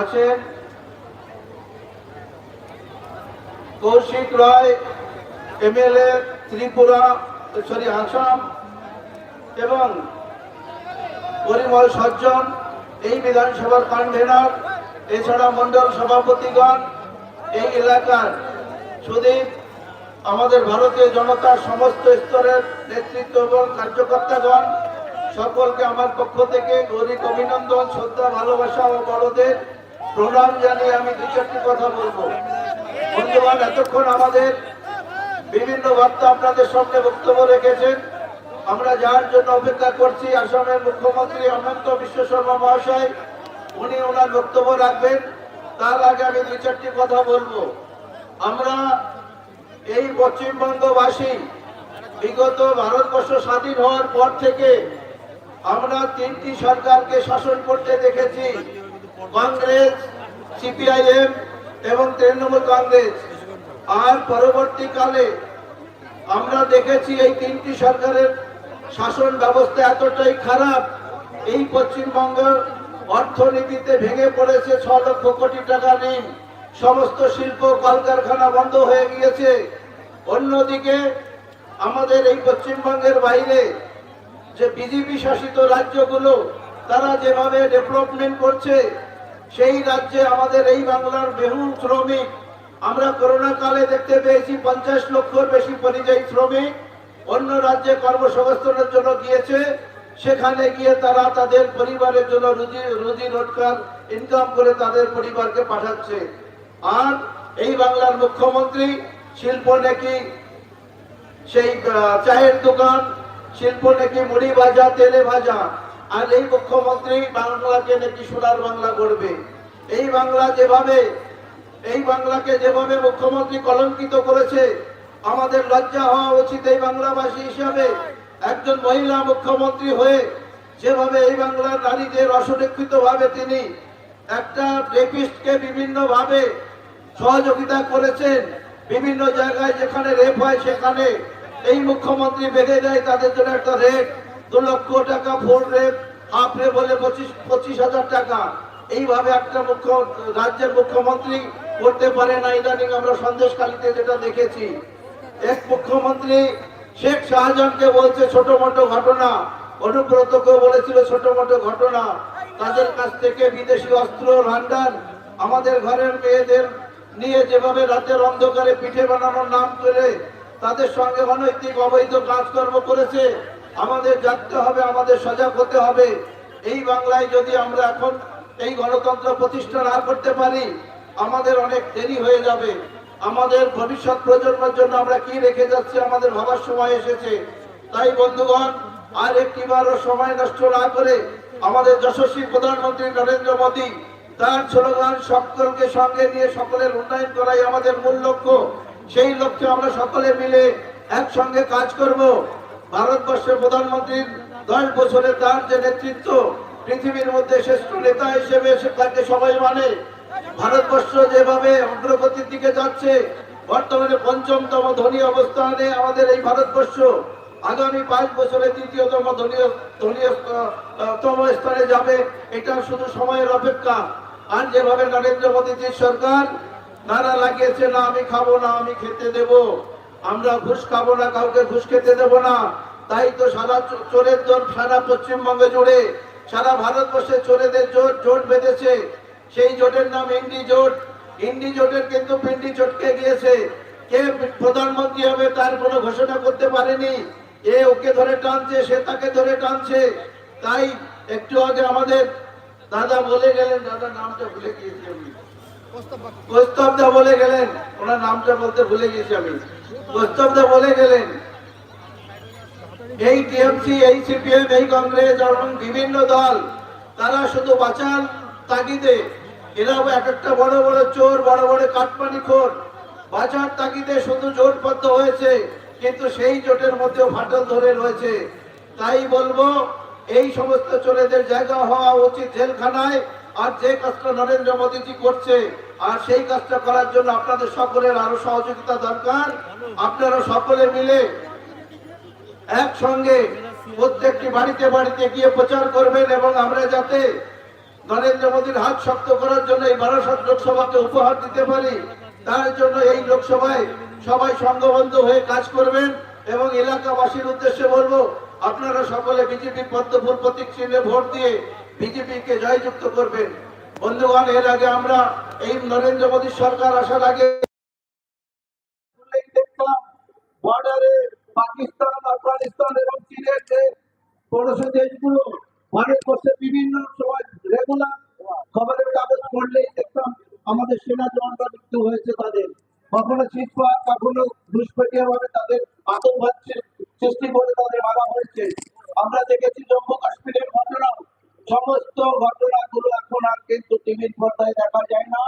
আছেন Kaushik Roy, MLA Tripura, sorry, Assam এবং পরিমল সজ্জন, এই বিধানসভার কনভেনার এছাড়া মন্ডল সভাপতিগণ, এই এলাকার সুদীপ, আমাদের ভারতীয় জনতার সমস্ত স্তরের নেতৃত্ব এবং কার্যকর্তাগণ, সকলকে আমার পক্ষ থেকে গরিব অভিনন্দন, শ্রদ্ধা, ভালোবাসা ও বড়দের প্রণাম জানিয়ে আমি দু চারটি কথা বলব। বন্ধুগণ, এতক্ষণ আমাদের বিভিন্ন বার্তা আপনাদের সামনে বক্তব্য রেখেছেন। আমরা যার জন্য অপেক্ষা করছি, আসামের মুখ্যমন্ত্রী অনন্ত বিশ্ব শর্মা মহাশয়, উনি ওনার বক্তব্য রাখবেন। তার আগে আমি দুই চারটি কথা বলব। আমরা এই পশ্চিমবঙ্গবাসী বিগত ভারতবর্ষ স্বাধীন হওয়ার পর থেকে আমরা তিনটি সরকারকে শাসন করতে দেখেছি। কংগ্রেস, সিপিআইএম এবং তৃণমূল কংগ্রেস। আর পরবর্তীকালে আমরা দেখেছি এই তিনটি সরকারের শাসন ব্যবস্থা এতটাই খারাপ, এই পশ্চিমবঙ্গ অর্থনীতিতে ভেঙে পড়েছে, ছ লক্ষ কোটি টাকা ঋণ। সমস্ত শিল্প কলকারখানা বন্ধ হয়ে গিয়েছে। অন্যদিকে আমাদের এই পশ্চিমবঙ্গের বাইরে যে বিজেপি শাসিত রাজ্যগুলো, তারা যেভাবে ডেভেলপমেন্ট করছে সেই রাজ্যে আমাদের এই বাংলার বহু শ্রমিক। আমরা করোনা কালে দেখতে পেয়েছি পঞ্চাশ লক্ষর বেশি পরিযায়ী শ্রমিক। অন্য রাজ্যে কর্মসংস্থানের জন্য গিয়েছে। সেখানে গিয়ে তারা তাদের পরিবারের জন্য রুজি রুজি রোজগার ইনকাম করে তাদের পরিবারকে পাঠাচ্ছে। আর এই বাংলার মুখ্যমন্ত্রী শিল্প নাকি সেই চায়ের দোকান, শিল্প নাকি মুড়ি ভাজা, তেলে ভাজা। আর এই মুখ্যমন্ত্রী বাংলাকে নাকি সোনার বাংলা করবে এই বাংলা যেভাবে, এই বাংলাকে যেভাবে মুখ্যমন্ত্রী কলঙ্কিত করেছে, আমাদের লজ্জা হওয়া উচিত এই বাংলাভাষী হিসাবে। একজন মহিলা মুখ্যমন্ত্রী হয়ে যেভাবে এই বাংলার নারীদের অসুরক্ষিত ভাবে তিনি একটা রেপিস্টকে বিভিন্ন ভাবে সহযোগিতা করেছেন, বিভিন্ন জায়গায় যেখানে রেপ হয় সেখানে এই মুখ্যমন্ত্রী বেঁধে দেয়, তাদের জন্য একটা রেট দু লক্ষ টাকা ফোর রেপ হাফ রেপ বলে পঁচিশ পঁচিশ হাজার টাকা। এইভাবে একটা মুখ্য, রাজ্যের মুখ্যমন্ত্রী করতে পারে না, ইদানিং আমরা সন্দেশকালীতে যেটা দেখেছি। এক মুখ্যমন্ত্রী শেখ শাহজাহানকে বলছে, ছোট মোটো ঘটনা। অনুব্রতকে বলেছিল, ছোট মোটো ঘটনা। তাদের কাছ থেকে বিদেশি অস্ত্র ভান্ডার আমাদের ঘরের মেয়েদের নিয়ে যেভাবে রাতের অন্ধকারে পিঠে বানানোর নাম করে তাদের সঙ্গে অনৈতিক অবৈধ কাজকর্ম করেছে আমাদের জানতে হবে, আমাদের সজাগ হতে হবে। এই বাংলায় যদি আমরা এখন এই গণতন্ত্র প্রতিষ্ঠা না করতে পারি, আমাদের অনেক দেরি হয়ে যাবে। আমাদের ভবিষ্যৎ প্রজন্মের জন্য আমরা কি রেখে যাচ্ছি, আমাদের ভাবার সময় এসেছে। তাই বন্ধুগণ, আর একটিবারও সময় নষ্ট না করে আমাদের যশস্বী প্রধানমন্ত্রী নরেন্দ্র মোদী তার স্লোগান, সকলকে সঙ্গে নিয়ে সকলের উন্নয়ন করাই আমাদের মূল লক্ষ্য। সেই লক্ষ্যে আমরা সকলে মিলে একসঙ্গে কাজ করব। ভারতবর্ষের প্রধানমন্ত্রীর দশ বছরে তার যে নেতৃত্ব, পৃথিবীর মধ্যে শ্রেষ্ঠ নেতা হিসেবে তাকে সবাই মানে। ভারতবর্ষ যেভাবে অগ্রগতির দিকে যাচ্ছে, বর্তমানে পঞ্চমতম ধনী অবস্থানে আমাদের এই ভারতবর্ষ। আগামী পাঁচ বছরে তৃতীয়তম ধনীয় ধনীয় তম স্থানে যাবে, এটা শুধু সময়ের অপেক্ষা। আর যেভাবে নরেন্দ্র মোদীজির সরকার নারা লাগিয়েছে, না আমি খাব, না আমি খেতে দেব। আমরা ঘুষ খাব না, কাউকে ঘুষ খেতে দেব না। তাই তো সারা চোরের জোট সারা পশ্চিমবঙ্গে জুড়ে। সারা ভারতবর্ষে চোরেদের জোট জোট বেঁধেছে। সেই জোটের নাম ইন্ডি জোট। ইন্ডি জোটের কিন্তু পিন্ডি চটকে গিয়েছে। কে প্রধানমন্ত্রী হবে তার কোনো ঘোষণা করতে পারেনি। এ ওকে ধরে টানছে, সে তাকে ধরে টানছে। তাই একটু আগে আমাদের দাদা বলে গেলেন, দাদা নামটা ভুলে গিয়েছি আমি। কৌস্তবদা বলে গেলেন, ওনার নামটা বলতে ভুলে গেছি আমি। কৌস্তবদা বলে গেলেন, এই টিএমসি, এই সিপিএম, এই কংগ্রেস এবং বিভিন্ন দল, তারা শুধু বাঁচার তাগিদে এরাও এক একটা বড় বড় চোর, বড় বড় কাটমানি খোর, বাঁচার তাগিদে শুধু জোটবদ্ধ হয়েছে, কিন্তু সেই জোটের মধ্যেও ফাটল ধরে রয়েছে। তাই বলব, এই সমস্ত চোরেদের জায়গা হওয়া উচিত জেলখানায়, আর যে কাজটা নরেন্দ্র মোদীজি করছে আর সেই কাজটা করার জন্য আপনাদের সকলের আরও সহযোগিতা দরকার। আপনারা সকলে মিলে একসঙ্গে প্রত্যেকটি বাড়িতে বাড়িতে গিয়ে প্রচার করবেন এবং আমরা যাতে নরেন্দ্র মোদীর হাত শক্ত করার জন্য এই বারাসত লোকসভাকে উপহার দিতে পারি, তার জন্য এই লোকসভায় সবাই সংঘবদ্ধ হয়ে কাজ করবেন এবং এলাকাবাসীর উদ্দেশ্যে বলব, আপনারা সকলে বিজেপি পদ্মফুল প্রতীক চিহ্নে ভোট দিয়ে বিজেপিকে জয়যুক্ত করবেন। বন্ধুগণ এর আগে আমরা এই নরেন্দ্র মোদী সরকার আসার আগে বর্ডারে পাকিস্তান, আফগানিস্তান এবং চীনের যে পড়োশী দেশগুলো বিভিন্ন সময় রেগুলার খবরের কাগজ পড়লেই দেখতাম আমাদের সেনা জওয়ানরা মৃত্যু হয়েছে তাদের। কখনো চিৎপাত কখনো ভাবে তাদের আতঙ্ক সৃষ্টি করে তাদের মারা হয়েছে। আমরা দেখেছি জম্মু কাশ্মীরের ঘটনা সমস্ত ঘটনাগুলো এখন আর কিন্তু টিভির পর্দায় দেখা যায় না।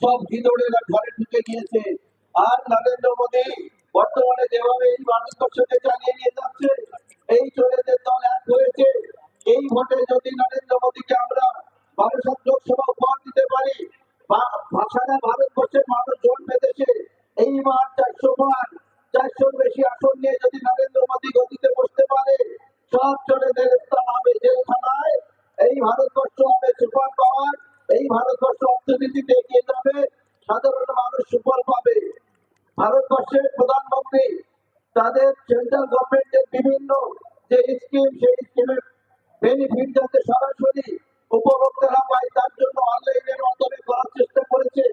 সব ভিতরেরা ঘরে ঢুকে গিয়েছে। আর নরেন্দ্র মোদী বর্তমানে যেভাবে এই ভারতবর্ষকে চালিয়ে নিয়ে যাচ্ছে, এই চোরেদের দল এক হয়েছে। এই ভোটে যদি নরেন্দ্র মোদীকে আমরা বারোশত লোকসভা উপহার দিতে পারি, বা সারা ভারতবর্ষের মানুষ জোট বেঁধেছে এইবার চারশো বার, চারশোর বেশি আসন নিয়ে যদি নরেন্দ্র মোদী গতিতে বসতে পারে, সব চোরেদের স্থান হবে জেলখানায়। এই ভারতবর্ষ হবে সুপার পাওয়ার, এই ভারতবর্ষ অর্থনীতিতে এগিয়ে যাবে, সাধারণ মানুষ সুফল পাবে। ভারতবর্ষের প্রধানমন্ত্রী, তাদের সেন্ট্রাল গভর্নমেন্টের বিভিন্ন যে স্কিম সেই স্কিমের বেনিফিট যাতে সরাসরি উপভোক্তারা পায়, তার জন্য অনলাইনের মাধ্যমে করার চেষ্টা করেছে,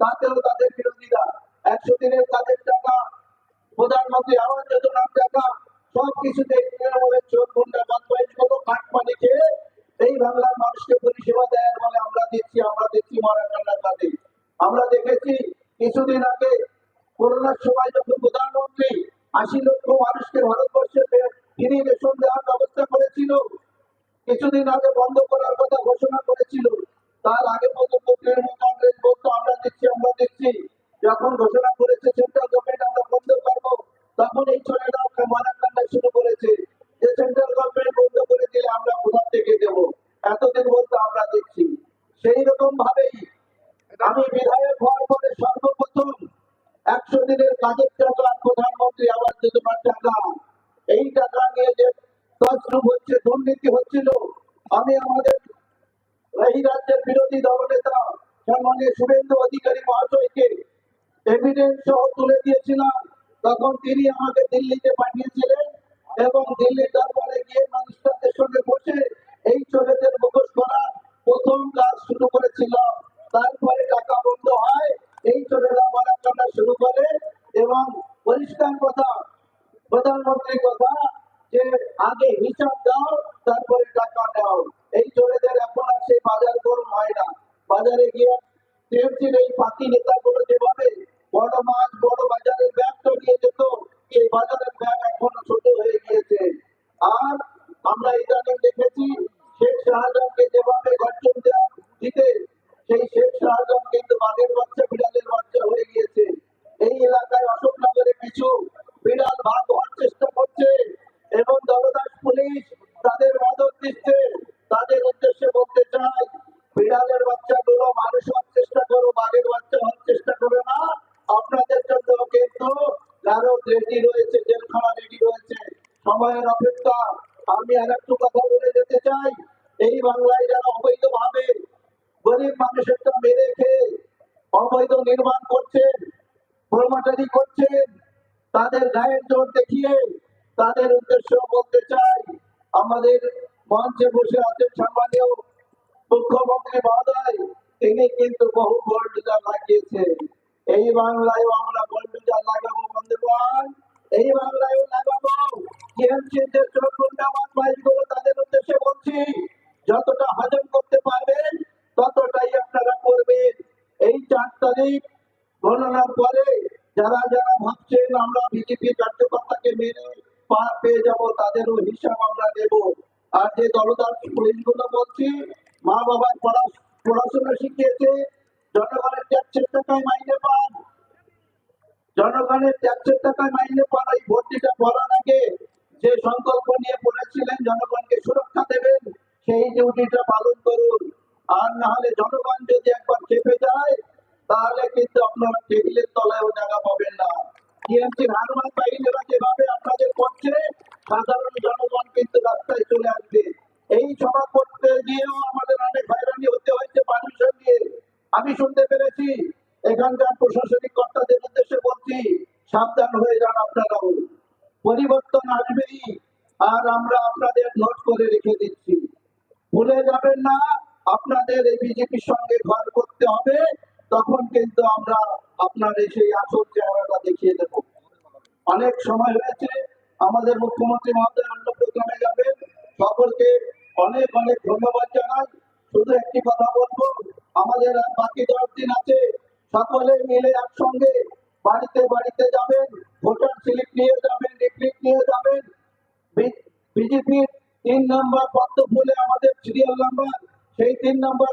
তাতেও তাদের বিরোধীরা। একশো দিনের কাজের টাকা, প্রধানমন্ত্রী আবাস যোজনার টাকা সব কিছুতে তৃণমূলের চোর গুন্ডা বাদবাইশগুলো কাটমানি খেয়ে এই বাংলার মানুষকে পরিষেবা দেয় বলে আমরা দিচ্ছি আমরা দিচ্ছি মারাকান্নার কাজে আমরা দেখেছি কিছুদিন আগে করোনার সময় যখন প্রধানমন্ত্রী আশি লক্ষ মানুষকে ভারতবর্ষে ফ্রি রেশন দেওয়ার ব্যবস্থা করেছিল, কিছুদিন আগে বন্ধ করার কথা ঘোষণা করেছিল। তার আগে কংগ্রেস বলতো, আমরা দেখছি আমরা দেখছি যখন ঘোষণা করেছে সেন্ট্রাল গভর্নমেন্ট আমরা বন্ধ করব। তখন এই ছেলেরা ওকে মানা কান্না শুরু করেছে। কোথা থেকে দেবো এতদিন বলতো আমরা দিচ্ছি সেই রকম ভাবেই আমি বিধায়ক হওয়ার পরে সর্বপ্রথম একশো দিনের কাজের টাকা প্রধানমন্ত্রী আবাস যোজনার টাকা, এই টাকা নিয়ে যে তছরূপ হচ্ছে, দুর্নীতি হচ্ছিল, আমি আমাদের এই রাজ্যের বিরোধী দলনেতা সম্মানীয় শুভেন্দু অধিকারী মহাশয়কে এভিডেন্স সহ তুলে দিয়েছিলাম। তখন তিনি আমাকে দিল্লিতে পাঠিয়েছিলেন। এবং দিল্লি দরবারে গিয়ে ম্যাজিস্ট্রেটের সঙ্গে বসে এই ছেলেদের মুখোশ করার প্রথম কাজ শুরু করেছিলাম তারপরে টাকা বন্ধ হয়, এই ছেলেরা মারা কাটা শুরু করে এবং পরিষ্কার কথা প্রধানমন্ত্রী কথা যে আগে হিসাব দাও, তারপরে টাকা দাও এই চোরেদের এখন আর সেই বাজার গরম হয় না। বাজারে গিয়ে টিএমসির এই পাতি নেতাগুলো যেভাবে বড় মাছ, বড় বাজারের ব্যাগ তো নিয়ে যেত এই বাজারের ব্যাগ এখন পুলিশ তাদের মদত দিচ্ছে। তাদের উদ্দেশ্যে বলতে চাই, বিড়ালের বাচ্চাগুলো মানুষ হওয়ার চেষ্টা করো, বাঘের বাচ্চা হওয়ার চেষ্টা করো না। আপনাদের জন্য কিন্তু কারও রেডি রয়েছে, জেলখানা রেডি রয়েছে। সময়ের অপেক্ষা। আমি আর একটু কথা বলে যেতে চাই, এই বাংলায় যারা অবৈধ ভাবে গরিব মানুষেরটা মেরে খেয়ে অবৈধ নির্মাণ করছেন করছেন, তাদের গায়ের জোর দেখিয়ে তাদের উদ্দেশ্য বলতে চাই, আমাদের মঞ্চে বসে আছেন সম্মানীয় মুখ্যমন্ত্রী মহোদয়, তিনি কিন্তু বহু গোল্ডজার লাগিয়েছেন। এই বাংলায় আমরা গোল্ডজার লাগাবো বন্ধুগণ, এই বাংলায় লাগাবো। টিএমসিদের আর যে দলদার পুলিশগুলো মা বাবার পড়াশোনা শিখিয়েছে, জনগণের ট্যাক্সের টাকায় মাইনে পান। জনগণের ট্যাক্সের টাকায় মাইনে পান, এই ভর্তিটা পড়ার আগে যে সংকল্প নিয়ে বলেছিলেন, জনগণকে সুরক্ষা দেবেন, সেই ডিউটিটা পালন করুন। আর না হলে জনগণ যদি একবার চেপে যায়, তাহলে কিন্তু আপনারা টেবিলের তলায়ও জায়গা পাবেন না। টিএমসির হারমান বাহিনীরা যেভাবে আপনাদের করছে সাধারণ জনগণ কিন্তু রাস্তায় চলে আসবে। এই সভা করতে গিয়েও আমাদের অনেক হয়রানি হতে আমি শুনতে পেরেছি, এখানকার প্রশাসনিক কর্তাদের উদ্দেশ্যে বলছি, সাবধান হয়ে যান আপনারাও। পরিবর্তন আসবেই, আর আমরা আপনাদের নোট করে রেখে দিচ্ছি। ভুলে যাবেন না, আপনাদের এই বিজেপির সঙ্গে ঘর করতে হবে, তখন কিন্তু আমরা আপনাদের সেই আসল চেহারাটা দেখিয়ে দেব। অনেক সময় হয়েছে আমাদের মুখ্যমন্ত্রী মহোদয় অন্য প্রোগ্রামে যাবেন সকলকে অনেক অনেক ধন্যবাদ জানাই। শুধু একটি কথা বলব, আমাদের বাকি দশ দিন আছে। সকলে মিলে একসঙ্গে বাড়িতে বাড়িতে যাবেন, ভোটার স্লিপ নিয়ে যাবেন রিপ্লিট নিয়ে যাবেন। বিজেপির তিন নম্বর পদ্ম ফুলে আমাদের সিরিয়াল নাম্বার সেই তিন নম্বর